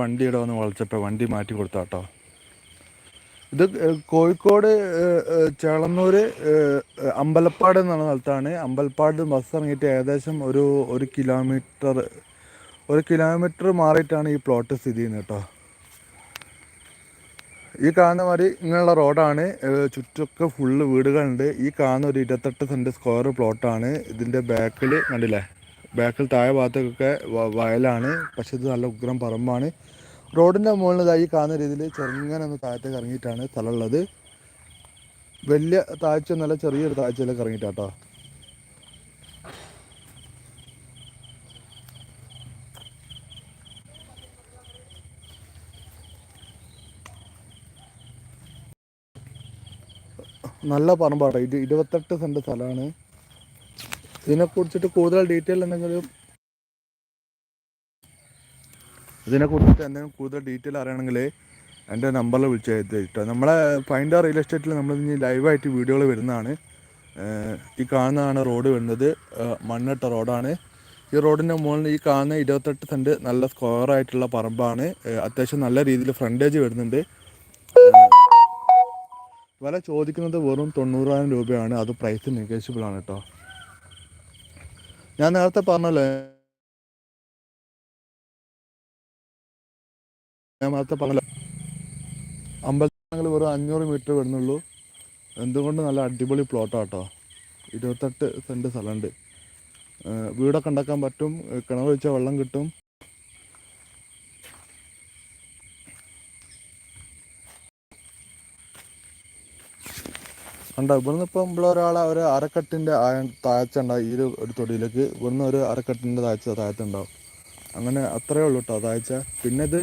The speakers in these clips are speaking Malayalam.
വണ്ടി ഇവിടെ വന്ന് വളച്ചപ്പോൾ വണ്ടി മാറ്റി കൊടുത്താട്ടോ. ഇത് കോഴിക്കോട് ചേളന്നൂര് അമ്പലപ്പാട് എന്നുള്ള സ്ഥലത്താണ്. അമ്പലപ്പാട് ബസ് ഇറങ്ങിയിട്ട് ഏകദേശം ഒരു ഒരു കിലോമീറ്റർ ഒരു കിലോമീറ്റർ മാറിയിട്ടാണ് ഈ പ്ലോട്ട് സ്ഥിതി ചെയ്യുന്നത് കേട്ടോ. ഈ കാണുന്ന മാതിരി ഇങ്ങനെയുള്ള റോഡാണ്. ചുറ്റൊക്കെ ഫുള്ള് വീടുകളുണ്ട്. ഈ കാണുന്ന ഒരു ഇരുപത്തെട്ട് സെന്റ് സ്ക്വയർ പ്ലോട്ടാണ് ഇതിന്റെ ബാക്കിൽ കണ്ടില്ലേ? ബാക്കിൽ താഴെ ഭാഗത്തൊക്കെ വയലാണ്. പക്ഷെ ഇത് നല്ല ഉഗ്രം പറമ്പാണ്. റോഡിന്റെ മുകളിൽ ഈ കാണുന്ന രീതിയിൽ ചെറുങ്ങനെ ഒന്ന് താഴത്തേക്ക് ഇറങ്ങിയിട്ടാണ് സ്ഥലമുള്ളത്. വലിയ താഴ്ച നല്ല ചെറിയൊരു താഴ്ചയിലൊക്കെ ഇറങ്ങിയിട്ടാട്ടോ. നല്ല പറമ്പാട്ടോ. ഇത് ഇരുപത്തെട്ട് സെന്റ് സ്ഥലമാണ്. ഇതിനെക്കുറിച്ചിട്ട് കൂടുതൽ ഡീറ്റെയിൽ എന്തെങ്കിലും ഇതിനെക്കുറിച്ചിട്ട് എന്തെങ്കിലും കൂടുതൽ ഡീറ്റെയിൽ അറിയണമെങ്കിൽ എന്റെ നമ്പറിൽ വിളിച്ച് കേട്ടോ നമ്മളെ ഫൈൻഡ് റിയൽ എസ്റ്റേറ്റിൽ നമ്മൾ ഇനി ലൈവായിട്ട് വീഡിയോകൾ വരുന്നതാണ്. ഈ കാണുന്നതാണ് റോഡ് വരുന്നത്. മണ്ണിട്ട റോഡാണ് ഈ റോഡിന്റെ മുകളിൽ ഈ കാണുന്ന ഇരുപത്തെട്ട് സെന്റ് നല്ല സ്ക്വയർ ആയിട്ടുള്ള പറമ്പാണ്. അത്യാവശ്യം നല്ല രീതിയിൽ ഫ്രണ്ടേജ് വരുന്നുണ്ട്. വില ചോദിക്കുന്നത് വെറും തൊണ്ണൂറായിരം രൂപയാണ്. അത് പ്രൈസ് നെഗോഷ്യബിൾ ആണ് കേട്ടോ ഞാൻ നേരത്തെ പറഞ്ഞല്ലോ നേരത്തെ പറഞ്ഞല്ലോ അമ്പലങ്ങൾ വെറും അഞ്ഞൂറ് മീറ്റർ വരുന്നുള്ളൂ. എന്തുകൊണ്ട് നല്ല അടിപൊളി പ്ലോട്ടാട്ടോ ഇരുപത്തെട്ട് സെന്റ് സ്ഥലമുണ്ട്. വീടൊക്കെ ഉണ്ടാക്കാൻ പറ്റും. കിണർ വെച്ചാൽ വെള്ളം കിട്ടും. കണ്ടോ ഇവിടുന്ന് ഇപ്പം ഇവിടെ ഒരാളെ ഒരു അരക്കെട്ടിന്റെ താഴ്ച ഉണ്ടാവും ഈ ഒരു തൊടിയിലേക്ക്. ഇവിടുന്ന് ഒരു അരക്കെട്ടിന്റെ താഴ്ച താഴ്ച ഉണ്ടാവും. അങ്ങനെ അത്രയേ ഉള്ളൂ കേട്ടോ താഴ്ച. പിന്നെ ഇത്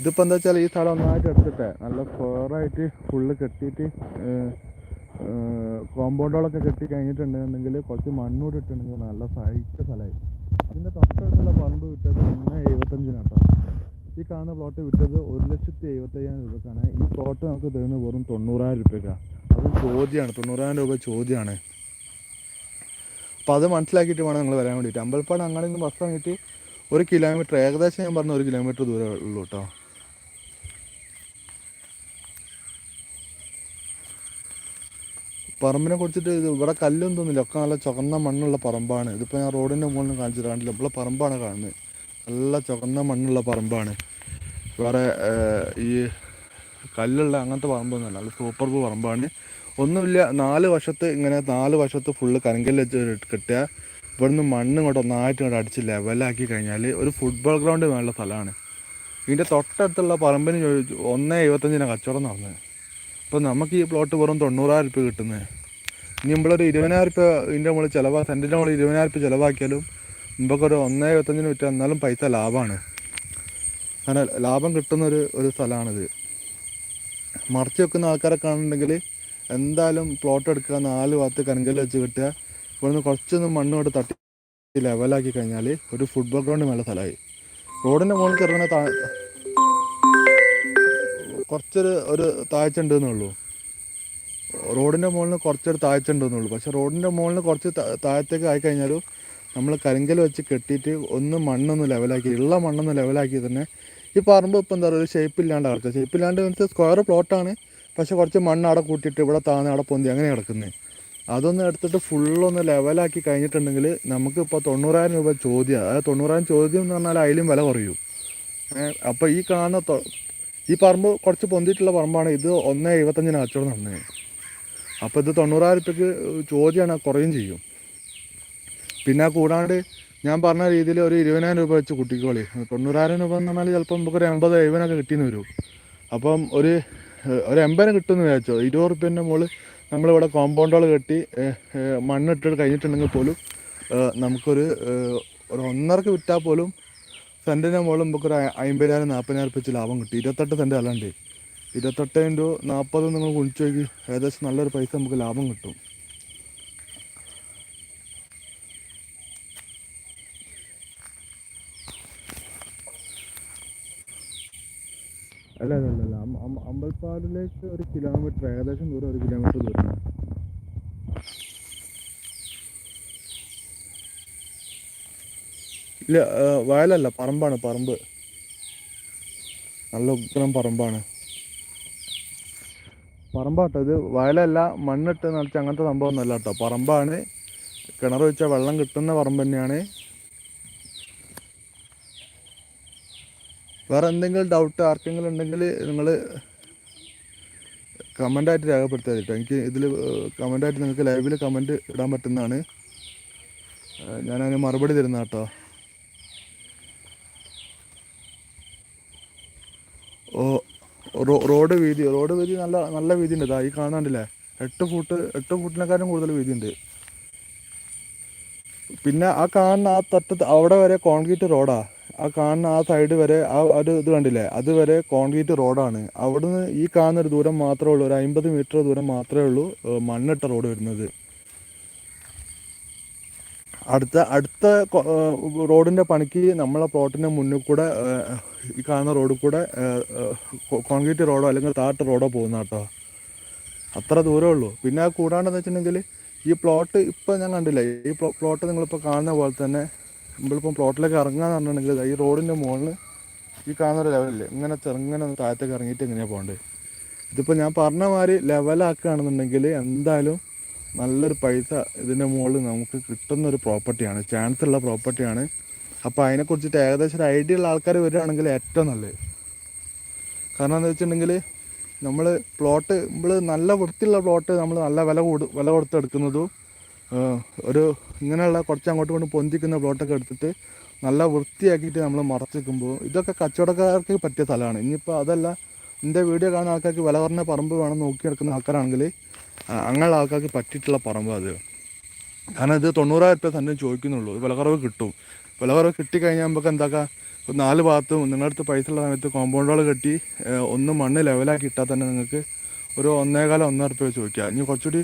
ഇതിപ്പോൾ എന്താ വെച്ചാൽ ഈ സ്ഥലം ഒന്നായിട്ട് എടുത്തിട്ടെ. നല്ല ഫോറായിട്ട് ഫുള്ള് കെട്ടിയിട്ട് കോമ്പൗണ്ടുകളൊക്കെ കെട്ടി കഴിഞ്ഞിട്ടുണ്ടെന്നുണ്ടെങ്കിൽ കുറച്ച് മണ്ണൂടി ഇട്ടുണ്ടെങ്കിൽ നല്ല സഹിച്ച സ്ഥലമായി. അതിന്റെ തൊട്ടടുത്തുള്ള പറമ്പ് വിറ്റത് ഒന്ന് എഴുപത്തഞ്ചിനാണ് കേട്ടോ. ഈ കാണുന്ന പ്ലോട്ട് വിറ്റത് ഒരു ലക്ഷത്തി എഴുപത്തയ്യായിരം രൂപക്കാണ്. ഈ പ്ലോട്ട് നമുക്ക് തരുന്നത് വെറും തൊണ്ണൂറായിരം രൂപയ്ക്കാണ് അത് ചോദ്യമാണ് തൊണ്ണൂറായിരം രൂപ ചോദ്യമാണ് അപ്പോൾ അത് മനസ്സിലാക്കിയിട്ട് വേണം നിങ്ങൾ വരാൻ വേണ്ടിയിട്ട്. അമ്പലപ്പാട് അങ്ങനെ നിന്ന് ബസ് വാങ്ങിയിട്ട് ഒരു കിലോമീറ്റർ ഏകദേശം ഞാൻ പറഞ്ഞ ഒരു കിലോമീറ്റർ ദൂരമേ ഉള്ളൂ കേട്ടോ. പറമ്പിനെ കുറിച്ചിട്ട് ഇത് ഇവിടെ കല്ലൊന്നും തോന്നില്ല ഒക്കെ നല്ല ചുവന്ന മണ്ണുള്ള പറമ്പാണ്. ഇതിപ്പോൾ ഞാൻ റോഡിന്റെ മുകളിൽ കാണിച്ചിട്ട് കാണില്ല പറമ്പാണ് കാണുന്നത്. നല്ല ചുവന്ന മണ്ണുള്ള പറമ്പാണ്. വേറെ ഈ കല്ലുള്ള അങ്ങനത്തെ പറമ്പൊന്നുമല്ല. നല്ല സൂപ്പർ പറമ്പാണ്. ഒന്നുമില്ല നാല് വശത്ത് ഇങ്ങനെ നാല് വശത്ത് ഫുള്ള് കരിങ്കല്ല് വെച്ച് കെട്ടുക ഇവിടുന്ന് മണ്ണ് ഇങ്ങോട്ട് ഒന്നായിട്ട് ഇങ്ങോട്ട് അടിച്ച് ലെവലാക്കി കഴിഞ്ഞാൽ ഒരു ഫുട്ബോൾ ഗ്രൗണ്ട് വേണ്ട സ്ഥലമാണ്. ഇതിന്റെ തൊട്ടടുത്തുള്ള പറമ്പിന് ചോദിച്ചു ഒന്നേ എഴുപത്തഞ്ചിനാണ് കച്ചവടം നടന്നത്. അപ്പോൾ നമുക്ക് ഈ പ്ലോട്ട് വെറും തൊണ്ണൂറായിരം രൂപ കിട്ടുന്നത് ഇനി നമ്മളൊരു ഇരുപതിനായിരം രൂപ ഇതിന്റെ മുകളിൽ ചിലവാ സെന്റിന്റെ മുകളിൽ ഇരുപതിനായിരം രൂപ ചിലവാക്കിയാലും നമുക്കൊരു ഒന്നേ ഇരുപത്തഞ്ചിന് വിറ്റാൽ എന്നാലും പൈസ ലാഭമാണ് അങ്ങനെ ലാഭം കിട്ടുന്നൊരു ഒരു സ്ഥലമാണിത് മറച്ച് വെക്കുന്ന ആൾക്കാരെ കാണുന്നുണ്ടെങ്കിൽ എന്തായാലും പ്ലോട്ട് എടുക്കുക നാല് ഭാഗത്ത് കനങ്കൽ വെച്ച് കിട്ടുക ഇവിടുന്ന് കുറച്ചൊന്ന് മണ്ണ് കൊണ്ട് തട്ടി ലെവലാക്കി കഴിഞ്ഞാൽ ഒരു ഫുട്ബോൾ ഗ്രൗണ്ട് മേലെ സ്ഥലമായി. റോഡിന്റെ മുകളിൽ താ കുറച്ചൊരു ഒരു താഴ്ച ഉണ്ടെന്നേ ഉള്ളൂ. റോഡിന്റെ മുകളിൽ കുറച്ചൊരു താഴ്ച ഉണ്ടെന്നേ ഉള്ളൂ. പക്ഷേ റോഡിന്റെ മുകളിൽ കുറച്ച് താഴത്തേക്ക് ആയിക്കഴിഞ്ഞാലും നമ്മൾ കരിങ്കൽ വെച്ച് കെട്ടിയിട്ട് ഒന്ന് മണ്ണൊന്ന് ലെവലാക്കി ഉള്ള മണ്ണൊന്ന് ലെവലാക്കി തന്നെ ഈ പറമ്പ് ഇപ്പം എന്താ പറയുക ഒരു ഷേപ്പ് ഇല്ലാണ്ട് കിടക്കുക ഷേപ്പ് ഇല്ലാണ്ട് വെച്ചാൽ സ്ക്വയർ പ്ലോട്ടാണ് പക്ഷേ കുറച്ച് മണ്ണ് അവിടെ കൂട്ടിയിട്ട് ഇവിടെ താന്ന് അവിടെ പൊന്തി അങ്ങനെ കിടക്കുന്നത് അതൊന്ന് എടുത്തിട്ട് ഫുള്ളൊന്ന് ലെവലാക്കി കഴിഞ്ഞിട്ടുണ്ടെങ്കിൽ നമുക്ക് ഇപ്പോൾ തൊണ്ണൂറായിരം രൂപ ചോദ്യം. അതായത് തൊണ്ണൂറായിരം ചോദ്യം എന്ന് പറഞ്ഞാൽ അതിലും വില കുറയും. അപ്പോൾ ഈ കാണുന്ന ഈ പറമ്പ് കുറച്ച് പൊന്തിയിട്ടുള്ള പറമ്പാണ്. ഇത് ഒന്ന് എഴുപത്തഞ്ചിന് കച്ചവടം നടന്നത് അപ്പോൾ ഇത് തൊണ്ണൂറായിരം രൂപയ്ക്ക് ചോദ്യമാണ് കുറയും ചെയ്യും. പിന്നെ കൂടാണ്ട് ഞാൻ പറഞ്ഞ രീതിയിൽ ഒരു ഇരുപതിനായിരം രൂപ വെച്ച് കുട്ടിക്കോളി. തൊണ്ണൂറായിരം രൂപ എന്ന് പറഞ്ഞാൽ ചിലപ്പോൾ നമുക്കൊരു എൺപത് എഴുപതിനൊക്കെ കിട്ടിയെന്ന് വരും. അപ്പം ഒരു ഒരു എൺപതിന് കിട്ടുമെന്ന് വിചാരിച്ചോ? ഇരുപത് റുപ്യന്റെ മുകളിൽ നമ്മളിവിടെ കോമ്പൗണ്ടുകൾ കെട്ടി മണ്ണിട്ട് കഴിഞ്ഞിട്ടുണ്ടെങ്കിൽ പോലും നമുക്കൊരു ഒരു ഒന്നരക്ക് വിറ്റാൽ പോലും സെന്റിന്റെ മുകളിൽ നമുക്കൊരു അമ്പതിനായിരം നാൽപ്പതിനായിരം വെച്ച് ലാഭം കിട്ടി. ഇരുപത്തെട്ട് സെന്റ് അല്ലാണ്ട് ഇരുപത്തെട്ട് ഇന്റു നാൽപ്പത് നിങ്ങൾ കുഴിച്ചു നോക്കി ഏകദേശം നല്ലൊരു പൈസ നമുക്ക് ലാഭം കിട്ടും. അല്ല അല്ല അല്ല, അമ്പൽപ്പാലിലേക്ക് ഒരു കിലോമീറ്റർ ഏകദേശം ദൂരം ഒരു കിലോമീറ്റർ ദൂരം ഇല്ല വയലല്ല പറമ്പാണ് പറമ്പ്. നല്ല ഉഗ്രം പറമ്പാണ്. പറമ്പാട്ടോ ഇത്. വയലല്ല മണ്ണിട്ട് നിറച്ച് അങ്ങനത്തെ സംഭവമൊന്നുമല്ല കേട്ടോ. പറമ്പാണ്. കിണർ വെച്ചാൽ വെള്ളം കിട്ടുന്ന പറമ്പ് തന്നെയാണ്. വേറെ എന്തെങ്കിലും ഡൗട്ട് ആർക്കെങ്കിലും ഉണ്ടെങ്കിൽ നിങ്ങൾ കമന്റായിട്ട് രേഖപ്പെടുത്താൻ കേട്ടോ. എനിക്ക് ഇതിൽ കമന്റായിട്ട് നിങ്ങൾക്ക് ലൈവിൽ കമന്റ് ഇടാൻ പറ്റുന്നതാണ്. ഞാനതിന് മറുപടി തരുന്ന കേട്ടോ ഓ റോ- റോഡ് വീതി റോഡ് വീതി നല്ല നല്ല വീതി ഉണ്ട് ഈ കാണാണ്ടില്ലേ എട്ട് ഫുട്ട് എട്ട് ഫുട്ടിനെക്കാളും കൂടുതൽ വീതി ഉണ്ട് പിന്നെ ആ കാണുന്ന ആ തട്ടത്ത് അവിടെ വരെ കോൺക്രീറ്റ് റോഡാ. ആ കാണുന്ന ആ സൈഡ് വരെ ആ ഒരു ഇത് കണ്ടില്ലേ? അതുവരെ കോൺക്രീറ്റ് റോഡാണ്. അവിടുന്ന് ഈ കാണുന്ന ഒരു ദൂരം മാത്രമേ ഉള്ളൂ. ഒരു അമ്പത് മീറ്റർ ദൂരം മാത്രമേ ഉള്ളൂ മണ്ണിട്ട റോഡ് വരുന്നത്. അടുത്ത അടുത്ത റോഡിന്റെ പണിക്ക് നമ്മളെ പ്ലോട്ടിന്റെ മുന്നിൽ കൂടെ ഈ കാണുന്ന റോഡിൽ കൂടെ കോൺക്രീറ്റ് റോഡോ അല്ലെങ്കിൽ താട്ട് റോഡോ പോകുന്ന കേട്ടോ. അത്ര ദൂരമേ ഉള്ളൂ. പിന്നെ കൂടാണ്ടെന്ന് വെച്ചിട്ടുണ്ടെങ്കിൽ ഈ പ്ലോട്ട് ഇപ്പം ഞാൻ കണ്ടില്ല ഈ പ്ലോ- പ്ലോട്ട് നിങ്ങളിപ്പോൾ കാണുന്ന പോലെ തന്നെ നമ്മളിപ്പം പ്ലോട്ടിലേക്ക് ഇറങ്ങാന്ന് പറഞ്ഞിട്ടുണ്ടെങ്കിൽ ഈ റോഡിന്റെ മുകളിൽ ഈ കാണുന്ന ഒരു ലെവലില്ലേ ഇങ്ങനെ ചെറുങ്ങനെ താഴത്തേക്ക് ഇറങ്ങിയിട്ട് എങ്ങനെയാണ് പോകേണ്ടത് ഇതിപ്പോൾ ഞാൻ പറഞ്ഞ മാതിരി ലെവലാക്കുകയാണെന്നുണ്ടെങ്കിൽ എന്തായാലും നല്ലൊരു പൈസ ഇതിന്റെ മുകളിൽ നമുക്ക് കിട്ടുന്ന ഒരു പ്രോപ്പർട്ടിയാണ്. ചാൻസ് ഉള്ള പ്രോപ്പർട്ടിയാണ്. അപ്പോൾ അതിനെക്കുറിച്ചിട്ട് ഏകദേശം ഒരു ഐഡിയ ഉള്ള ആൾക്കാർ വരികയാണെങ്കിൽ ഏറ്റവും നല്ലത്. കാരണം എന്താ വെച്ചിട്ടുണ്ടെങ്കിൽ നമ്മൾ പ്ലോട്ട് നമ്മൾ നല്ല വൃത്തിയുള്ള പ്ലോട്ട് നമ്മൾ നല്ല വില കൊടു വില കൊടുത്ത് എടുക്കുന്നതും ഒരു ഇങ്ങനെയുള്ള കുറച്ച് അങ്ങോട്ട് കൊണ്ട് പൊന്തിക്കുന്ന പ്ലോട്ടൊക്കെ എടുത്തിട്ട് നല്ല വൃത്തിയാക്കിയിട്ട് നമ്മൾ മറച്ച് വെക്കുമ്പോൾ ഇതൊക്കെ കച്ചവടക്കാർക്ക് പറ്റിയ സ്ഥലമാണ്. ഇനിയിപ്പോൾ അതല്ല എന്റെ വീഡിയോ കാണുന്ന ആൾക്കാർക്ക് വില കുറഞ്ഞ പറമ്പ് വേണം നോക്കി നടക്കുന്ന ആൾക്കാരാണെങ്കിൽ അങ്ങനെയുള്ള ആൾക്കാർക്ക് പറ്റിയിട്ടുള്ള പറമ്പ് അത്. കാരണം ഇത് തൊണ്ണൂറായിരം രൂപ തന്നെ ചോദിക്കുന്നുള്ളൂ. വില കുറവ് കിട്ടും. വില കുറവ് കിട്ടിക്കഴിഞ്ഞാൽ നമുക്ക് എന്താക്കാം? നാല് ഭാഗത്തും നിങ്ങളുടെ അടുത്ത് പൈസ ഉള്ള സമയത്ത് കോമ്പൗണ്ടുകൾ കെട്ടി ഒന്ന് മണ്ണ് ലെവലാക്കി ഇട്ടാൽ തന്നെ നിങ്ങൾക്ക് ഒരു ഒന്നേകാലം ഒന്നര രൂപ ചോദിക്കുക ഇനി കുറച്ചുകൂടി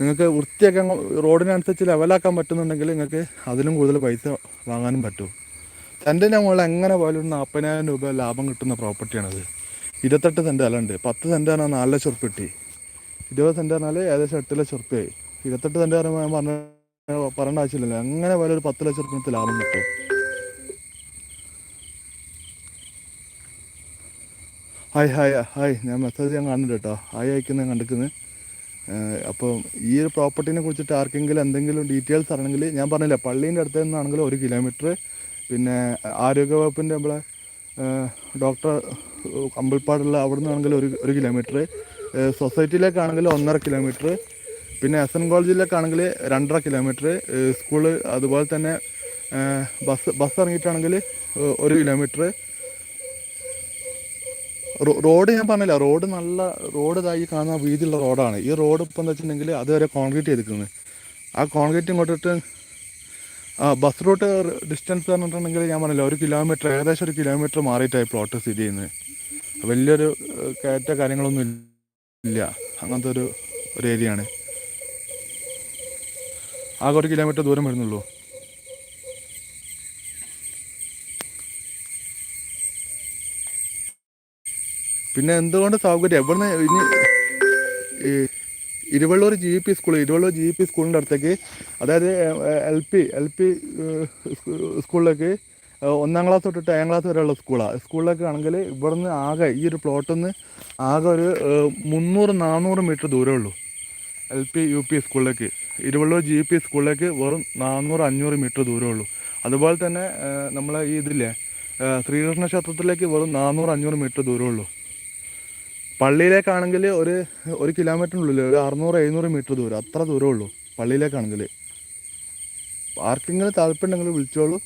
നിങ്ങൾക്ക് വൃത്തിയാക്കാൻ റോഡിനനുസരിച്ച് ലെവലാക്കാൻ പറ്റുന്നുണ്ടെങ്കിൽ നിങ്ങൾക്ക് അതിലും കൂടുതൽ പൈസ വാങ്ങാനും പറ്റും. തന്റെ മുകളിൽ എങ്ങനെ പോയാലും നാൽപ്പതിനായിരം രൂപ ലാഭം കിട്ടുന്ന പ്രോപ്പർട്ടിയാണത് ഇരുപത്തെട്ട് സെന്റ് അലുണ്ട് പത്ത് സെന്റ് പറഞ്ഞാൽ നാല് ലക്ഷം കിട്ടി. ഇരുപത് സെന്റ് പറഞ്ഞാൽ ഏകദേശം എട്ട് ലക്ഷം ഉറുപ്പ്യായി ഇരുപത്തെട്ട് സെന്റ് പറയുമ്പോൾ ഞാൻ പറഞ്ഞ പറയേണ്ട ആവശ്യമില്ലല്ലോ. അങ്ങനെ പോലെ ഒരു പത്ത് ലക്ഷം ഉറുപ്പിനത്തിൽ ലാഭം കിട്ടും. Hi hi hi. ഞാൻ മെസ്സേജ് ഞാൻ കാണുന്നുണ്ട് കേട്ടോ. ഹായ് അയക്കുന്നത് കണ്ടിക്കുന്നത് അപ്പം ഈ ഒരു പ്രോപ്പർട്ടിനെ കുറിച്ചിട്ട് ആർക്കെങ്കിലും എന്തെങ്കിലും ഡീറ്റെയിൽസ് അറിയണമെങ്കിൽ ഞാൻ പറഞ്ഞില്ല പള്ളീന്റെ അടുത്ത് നിന്നാണെങ്കിൽ ഒരു കിലോമീറ്റർ പിന്നെ ആരോഗ്യവകുപ്പിന്റെ നമ്മളെ ഡോക്ടർ അമ്പൽപ്പാടുള്ള അവിടെ നിന്നാണെങ്കിൽ ഒരു ഒരു കിലോമീറ്റർ. സൊസൈറ്റിയിലേക്കാണെങ്കിൽ ഒന്നര കിലോമീറ്റർ. പിന്നെ എസ് എൻ കോളേജിലേക്കാണെങ്കിൽ രണ്ടര കിലോമീറ്റർ. സ്കൂൾ അതുപോലെ തന്നെ ബസ് ബസ് ഇറങ്ങിയിട്ടാണെങ്കിൽ ഒരു കിലോമീറ്റർ. റോഡ് ഞാൻ പറഞ്ഞില്ല റോഡ് നല്ല റോഡ് ഇതായി കാണുന്ന വീതിയുള്ള റോഡാണ്. ഈ റോഡ് ഇപ്പം എന്താ വെച്ചിട്ടുണ്ടെങ്കിൽ അതുവരെ കോൺക്രീറ്റ് ചെയ്തിരിക്കുന്നത്. ആ കോൺക്രീറ്റ് ഇങ്ങോട്ടിട്ട് ആ ബസ് റൂട്ട് ഡിസ്റ്റൻസ് പറഞ്ഞിട്ടുണ്ടെങ്കിൽ ഞാൻ പറഞ്ഞില്ല ഒരു കിലോമീറ്റർ ഏകദേശം ഒരു കിലോമീറ്റർ മാറിയിട്ടായി പ്ലോട്ട് സ്ഥിതി ചെയ്യുന്നത്. വലിയൊരു കയറ്റ കാര്യങ്ങളൊന്നും ഇല്ല. അങ്ങനത്തെ ഒരു ഒരു ഏരിയ ആണ്. ആകെ ഒരു കിലോമീറ്റർ ദൂരം വരുന്നുള്ളൂ. പിന്നെ എന്തുകൊണ്ട് സൗകര്യം? എവിടുന്ന് ഇനി ഈ Iruvallur G P school Iruvallur G P സ്കൂളിന്റെ അടുത്തേക്ക് അതായത് എൽ പി എൽ പി സ്കൂളിലേക്ക് ഒന്നാം ക്ലാസ് തൊട്ടിട്ട് ഏഴാം ക്ലാസ് വരെയുള്ള സ്കൂളാണ് സ്കൂളിലേക്ക് ആണെങ്കിൽ ഇവിടുന്ന് ആകെ ഈ ഒരു പ്ലോട്ടിൽ നിന്ന് ആകെ ഒരു മുന്നൂറ് നാനൂറ് മീറ്റർ ദൂരമേ ഉള്ളൂ. എൽ പി യു പി സ്കൂളിലേക്ക് ഇരുവള്ളൂർ ജി പി സ്കൂളിലേക്ക് വെറും നാനൂറ് അഞ്ഞൂറ് മീറ്റർ ദൂരമേ ഉള്ളൂ. അതുപോലെ തന്നെ നമ്മളെ ഈ ഇതില്ലേ ശ്രീകൃഷ്ണ ക്ഷേത്രത്തിലേക്ക് വെറും നാനൂറ് അഞ്ഞൂറ് മീറ്റർ ദൂരമേ ഉള്ളൂ. പള്ളിയിലേക്കാണെങ്കിൽ ഒരു ഒരു കിലോമീറ്ററിനുള്ളിൽ ഒരു അറുന്നൂറ് എഴുന്നൂറ് മീറ്റർ ദൂരം അത്ര ദൂരമേ ഉള്ളൂ പള്ളിയിലേക്കാണെങ്കിൽ. ആർക്കെങ്കിലും താല്പര്യമുണ്ടെങ്കിൽ വിളിച്ചോളൂ.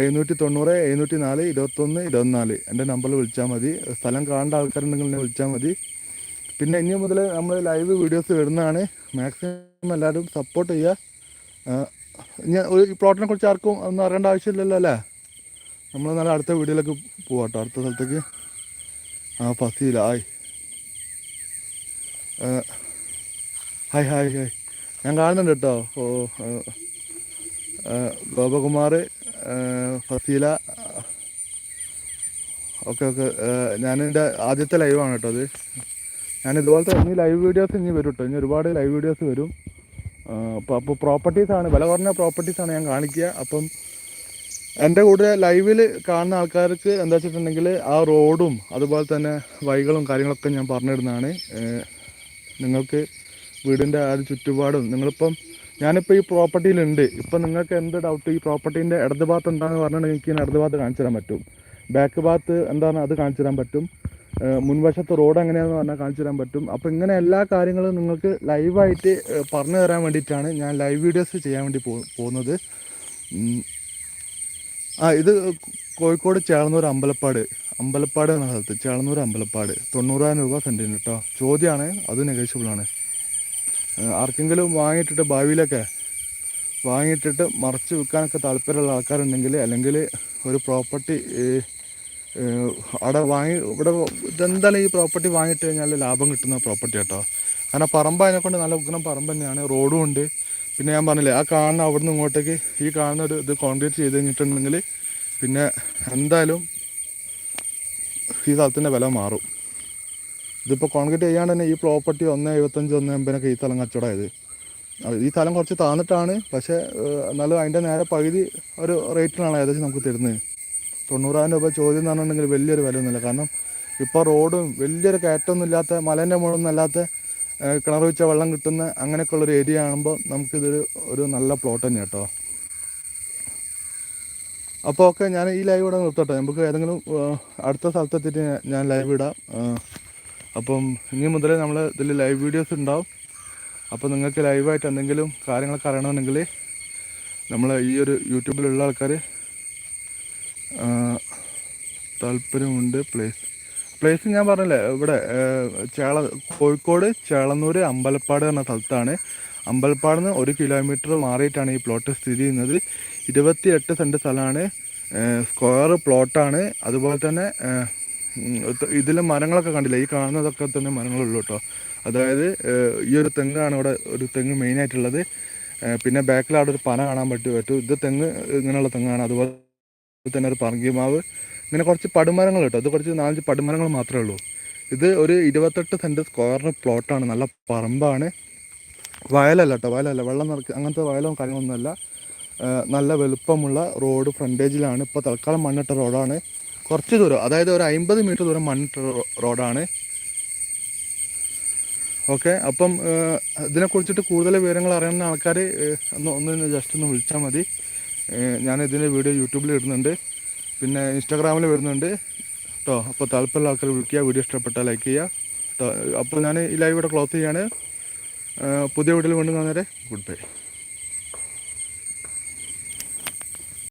എഴുന്നൂറ്റി തൊണ്ണൂറ് എഴുന്നൂറ്റി നാല് ഇരുപത്തൊന്ന് ഇരുപത്തിനാല്. എന്റെ നമ്പറിൽ വിളിച്ചാൽ മതി. സ്ഥലം കാണേണ്ട ആൾക്കാരുണ്ടെങ്കിൽ എന്നെ വിളിച്ചാൽ മതി. പിന്നെ ഇനി മുതൽ നമ്മൾ ലൈവ് വീഡിയോസ് വരുന്നതാണ്. മാക്സിമം എല്ലാവരും സപ്പോർട്ട് ചെയ്യുക. ഞാൻ ഒരു പ്ലോട്ടിനെ കുറിച്ച് ആർക്കും ഒന്നും അറിയേണ്ട ആവശ്യമില്ലല്ലോ അല്ലേ? നമ്മൾ നല്ല അടുത്ത വീഡിയോയിലേക്ക് പോവാട്ടോ. അടുത്ത സ്ഥലത്തേക്ക്. ആ ഫസീല ഹായ് ഹായ് ഹായ് ഞാൻ കാണുന്നുണ്ട് കേട്ടോ. ഓ ഗോപകുമാർ ഫസീല ഓക്കെ ഓക്കെ ഞാൻ എന്റെ ആദ്യത്തെ ലൈവാണ് കേട്ടോ അത്. ഞാൻ ഇതുപോലത്തെ ഇനി ലൈവ് വീഡിയോസ് ഇനി വരും കേട്ടോ. ഇനി ഒരുപാട് ലൈവ് വീഡിയോസ് വരും. അപ്പോൾ അപ്പോൾ പ്രോപ്പർട്ടീസാണ് വില കുറഞ്ഞ പ്രോപ്പർട്ടീസാണ് ഞാൻ കാണിക്കുക. അപ്പം എന്റെ കൂടെ ലൈവിൽ കാണുന്ന ആൾക്കാർക്ക് എന്താ വെച്ചിട്ടുണ്ടെങ്കിൽ ആ റോഡും അതുപോലെ തന്നെ വഴികളും കാര്യങ്ങളൊക്കെ ഞാൻ പറഞ്ഞിരുന്നതാണ് നിങ്ങൾക്ക് വീടിന്റെ ആ ചുറ്റുപാടും നിങ്ങളിപ്പം ഞാനിപ്പോൾ ഈ പ്രോപ്പർട്ടിയിലുണ്ട് ഇപ്പം നിങ്ങൾക്ക് എന്ത് ഡൗട്ട് ഈ പ്രോപ്പർട്ടീന്റെ ഇടത് ഭാഗത്ത് എന്താണെന്ന് പറഞ്ഞിട്ടുണ്ടെങ്കിൽ എനിക്ക് ഇടത് ഭാഗത്ത് കാണിച്ചു തരാൻ പറ്റും. ബാക്ക് ഭാഗത്ത് എന്താണ് അത് കാണിച്ചു തരാൻ പറ്റും. മുൻവശത്ത് റോഡ് എങ്ങനെയാണെന്ന് പറഞ്ഞാൽ കാണിച്ചു തരാൻ പറ്റും. അപ്പോൾ ഇങ്ങനെ എല്ലാ കാര്യങ്ങളും നിങ്ങൾക്ക് ലൈവായിട്ട് പറഞ്ഞു തരാൻ വേണ്ടിയിട്ടാണ് ഞാൻ ലൈവ് വീഡിയോസ് ചെയ്യാൻ വേണ്ടി പോകുന്നത്. ആ ഇത് കോഴിക്കോട് ചേളന്നൂർ അമ്പലപ്പാട്. അമ്പലപ്പാട് എന്ന സ്ഥലത്ത് ചേളന്നൂർ അമ്പലപ്പാട്. തൊണ്ണൂറായിരം രൂപ സെന്റിന് കേട്ടോ ചോദ്യമാണ് അത് ഏഹ് ആർക്കെങ്കിലും വാങ്ങിയിട്ടിട്ട് ഭാവിയിലൊക്കെ വാങ്ങിയിട്ടിട്ട് മറച്ച് വിൽക്കാനൊക്കെ താല്പര്യമുള്ള ആൾക്കാരുണ്ടെങ്കിൽ അല്ലെങ്കിൽ ഒരു പ്രോപ്പർട്ടി അവിടെ വാങ്ങി ഇവിടെ ഇതെന്തായാലും ഈ പ്രോപ്പർട്ടി വാങ്ങിയിട്ട് കഴിഞ്ഞാൽ ലാഭം കിട്ടുന്ന പ്രോപ്പർട്ടി കേട്ടോ കാരണം പറമ്പ് അതിനെക്കൊണ്ട് നല്ല ഉഗ്രം പറമ്പ് തന്നെയാണ്. റോഡും ഉണ്ട്. പിന്നെ ഞാൻ പറഞ്ഞില്ലേ ആ കാണുന്ന അവിടെ നിന്ന് ഇങ്ങോട്ടേക്ക് ഈ കാണുന്ന ഒരു ഇത് കോൺക്രീറ്റ് ചെയ്ത് കഴിഞ്ഞിട്ടുണ്ടെങ്കിൽ പിന്നെ എന്തായാലും ഈ സ്ഥലത്തിന്റെ വില മാറും. ഇതിപ്പോൾ കോൺക്രീറ്റ് ചെയ്യാണ്ട് തന്നെ ഈ പ്രോപ്പർട്ടി ഒന്ന് എഴുപത്തഞ്ച് ഒന്ന് എൺപതിനൊക്കെ ഈ സ്ഥലം കച്ചവടമായത്. ഈ സ്ഥലം കുറച്ച് താന്നിട്ടാണ് പക്ഷേ എന്നാലും അതിന്റെ നേരെ പകുതി ഒരു റേറ്റിലാണ് ഏകദേശം നമുക്ക് തരുന്നത്. തൊണ്ണൂറായിരം രൂപ ചോദ്യം എന്ന് പറഞ്ഞിട്ടുണ്ടെങ്കിൽ വലിയൊരു വില ഒന്നുമില്ല കാരണം ഇപ്പോൾ റോഡും വലിയൊരു കയറ്റമൊന്നും ഇല്ലാത്ത മലേന്റെ മുകളിലൊന്നും അല്ലാത്ത കിണർ വെച്ച വെള്ളം കിട്ടുന്ന അങ്ങനെയൊക്കെയുള്ളൊരു ഏരിയ ആകുമ്പോൾ നമുക്കിതൊരു ഒരു നല്ല പ്ലോട്ട് തന്നെ കേട്ടോ അപ്പോൾ ഓക്കെ ഞാൻ ഈ ലൈവ് ഇവിടെ നിർത്തട്ടെ. നമുക്ക് ഏതെങ്കിലും അടുത്ത സ്ഥലത്തെത്തിയിട്ട് ഞാൻ- ലൈവ് ഇടാം. അപ്പം ഇനി മുതലേ നമ്മൾ ഇതിൽ ലൈവ് വീഡിയോസ് ഉണ്ടാവും. അപ്പോൾ നിങ്ങൾക്ക് ലൈവായിട്ട് എന്തെങ്കിലും കാര്യങ്ങളൊക്കെ അറിയണമെന്നുണ്ടെങ്കിൽ നമ്മൾ ഈ ഒരു യൂട്യൂബിലുള്ള ആൾക്കാർ താല്പര്യമുണ്ട് പ്ലേസ് പ്ലേസ് ഞാൻ പറഞ്ഞില്ലേ ഇവിടെ ചേള കോഴിക്കോട് ചേളന്നൂര് അമ്പലപ്പാട് എന്ന സ്ഥലത്താണ്. അമ്പലപ്പാട് നിന്ന് ഒരു കിലോമീറ്റർ മാറിയിട്ടാണ് ഈ പ്ലോട്ട് സ്ഥിതി ചെയ്യുന്നത്. ഇരുപത്തിയെട്ട് സെന്റ് സ്ഥലമാണ് സ്ക്വയർ പ്ലോട്ടാണ് അതുപോലെ തന്നെ ഇതിൽ മരങ്ങളൊക്കെ കണ്ടില്ല ഈ കാണുന്നതൊക്കെ തന്നെ മരങ്ങളുള്ളൂ കേട്ടോ. അതായത് ഈ ഒരു തെങ്ങാണ് ഇവിടെ ഒരു തെങ്ങ് മെയിനായിട്ടുള്ളത് പിന്നെ ബാക്കിൽ അവിടെ ഒരു പന കാണാൻ പറ്റും പറ്റും. ഇത് തെങ്ങ് ഇങ്ങനെയുള്ള തെങ്ങാണ്. അതുപോലെ തന്നെ ഒരു പറങ്കിമാവ് ഇങ്ങനെ കുറച്ച് പടുമരങ്ങൾ കേട്ടോ. അത് കുറച്ച് നാലഞ്ച് പടുമരങ്ങൾ മാത്രമേ ഉള്ളൂ. ഇത് ഒരു ഇരുപത്തെട്ട് സെന്റ് സ്ക്വയറിന് പ്ലോട്ടാണ് നല്ല പറമ്പാണ്. വയലല്ല കേട്ടോ വയലല്ല. വെള്ളം നിറക്കുക അങ്ങനത്തെ വയലോ കാര്യങ്ങളൊന്നുമല്ല. നല്ല വലുപ്പമുള്ള റോഡ് ഫ്രണ്ടേജിലാണ് ഇപ്പോൾ തൽക്കാലം മണ്ണിട്ട റോഡാണ് കുറച്ച് ദൂരം അതായത് ഒരു അമ്പത് മീറ്റർ ദൂരം മണ്ണിട്ട റോഡാണ് ഓക്കെ അപ്പം ഇതിനെക്കുറിച്ചിട്ട് കൂടുതൽ വിവരങ്ങൾ അറിയുന്ന ആൾക്കാർ ഒന്ന് ഒന്ന് ജസ്റ്റ് ഒന്ന് വിളിച്ചാൽ മതി. ഞാൻ ഇതിന്റെ വീഡിയോ യൂട്യൂബിൽ ഇടുന്നുണ്ട്. പിന്നെ ഇൻസ്റ്റാഗ്രാമിൽ വരുന്നുണ്ട്. കേട്ടോ അപ്പോൾ താല്പര്യമുള്ള ആൾക്കാർ വിളിക്കുക വീഡിയോ ഇഷ്ടപ്പെട്ടാൽ ലൈക്ക് ചെയ്യുക. അപ്പോൾ ഞാൻ ഈ ലൈവ് ഇവിടെ ക്ലോസ് ചെയ്യാണ് പുതിയ വീട്ടിൽ വീണ്ടും കാണുന്നവരെ ഗുഡ് ബൈ